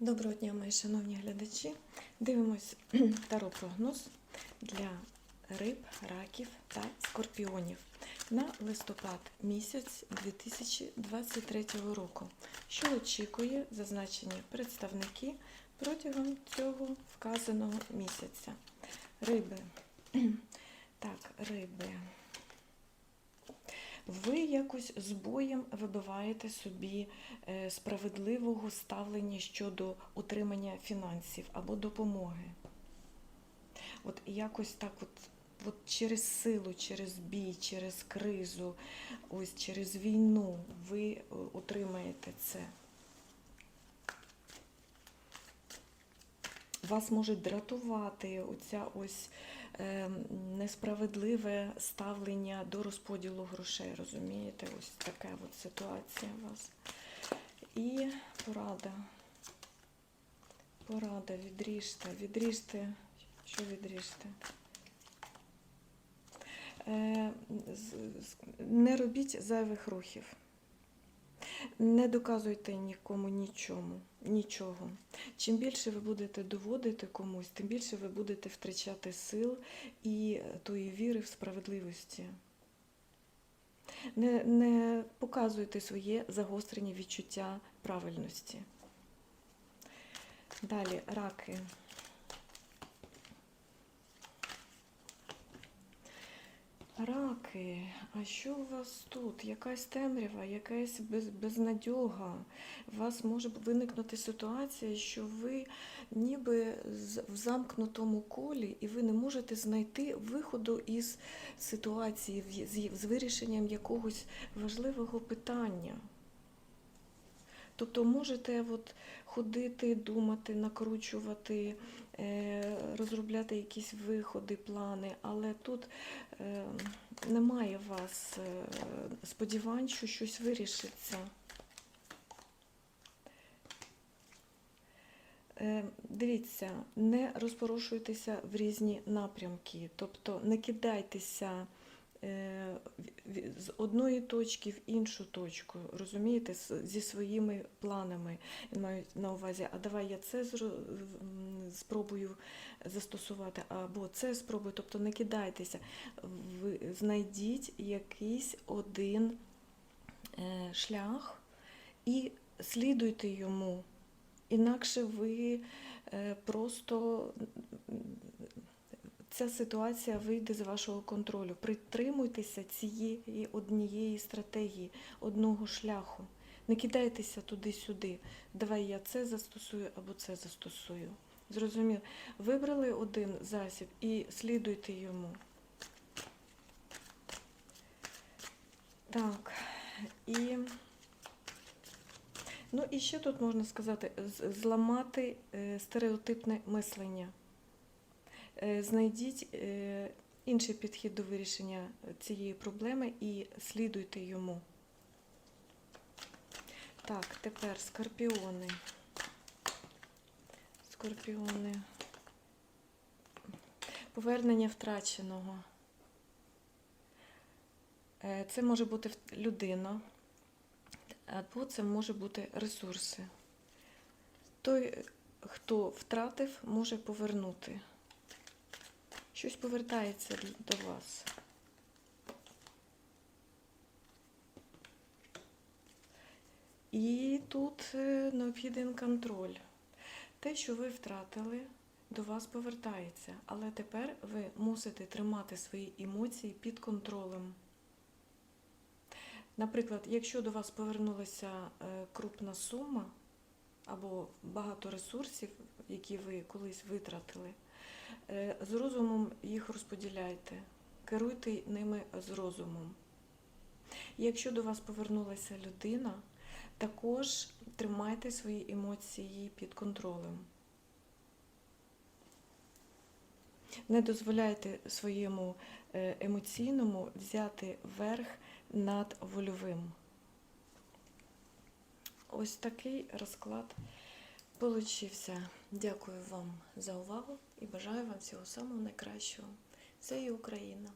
Доброго дня, мої шановні глядачі. Дивимось таро-прогноз для риб, раків та скорпіонів на листопад місяць 2023 року. Що очікує зазначені представники протягом цього вказаного місяця? Риби. Так, риби. Ви якось з боєм вибиваєте собі е, справедливого ставлення щодо утримання фінансів або допомоги. От якось так, от, от через силу, через бій, через кризу, ось через війну ви е, утримаєте це. Вас може дратувати оця ось несправедливе ставлення до розподілу грошей, розумієте? Ось така от ситуація у вас. І порада. Порада, відріжте, відріжте. Що відріжте? Е, не робіть зайвих рухів. Не доказуйте нікому нічому, нічого. Чим більше ви будете доводити комусь, тим більше ви будете втрачати сил і тої віри в справедливості. Не, не показуйте своє загострені відчуття правильності. Далі раки. Раки, а що у вас тут? Якась темрява, якась без, безнадьога. У вас може виникнути ситуація, що ви ніби в замкнутому колі, і ви не можете знайти виходу із ситуації з, з вирішенням якогось важливого питання. Тобто можете от ходити, думати, накручувати, е, розробляти якісь виходи, плани, але тут е, немає вас е, сподівань, що щось вирішиться. Дивіться, не розпорошуйтеся в різні напрямки, тобто не кидайтеся з одної точки в іншу точку, розумієте, зі своїми планами. Я Маю на увазі, а давай я це спробую застосувати, або це спробую. Тобто не кидайтеся, знайдіть якийсь один е, шлях і слідуйте йому. Інакше ви е, просто ця ситуація вийде з вашого контролю. Притримуйтеся цієї однієї стратегії, одного шляху. Не кидайтеся туди-сюди. Давай я це застосую або це застосую. Зрозуміло. Вибрали один засіб і слідуйте йому. Так, і. Ну і ще тут можна сказати, зламати е, стереотипне мислення. Е, Знайдіть е, інший підхід до вирішення цієї проблеми і слідуйте йому. Так, тепер скорпіони. Скорпіони. Повернення втраченого. Е, Це може бути людина, або це може бути ресурси. Той, хто втратив, може повернути. Щось повертається до вас. І тут е, необхіден контроль. Те, що ви втратили, до вас повертається, але тепер ви мусите тримати свої емоції під контролем. Наприклад, якщо до вас повернулася е, крупна сума або багато ресурсів, які ви колись витратили, е, з розумом їх розподіляйте, керуйте ними з розумом. Якщо до вас повернулася людина, також тримайте свої емоції під контролем. Не дозволяйте своєму е, емоційному взяти верх над вольовим. Ось такий розклад получився. Дякую вам за увагу і бажаю вам всього самого найкращого. Це і Україна!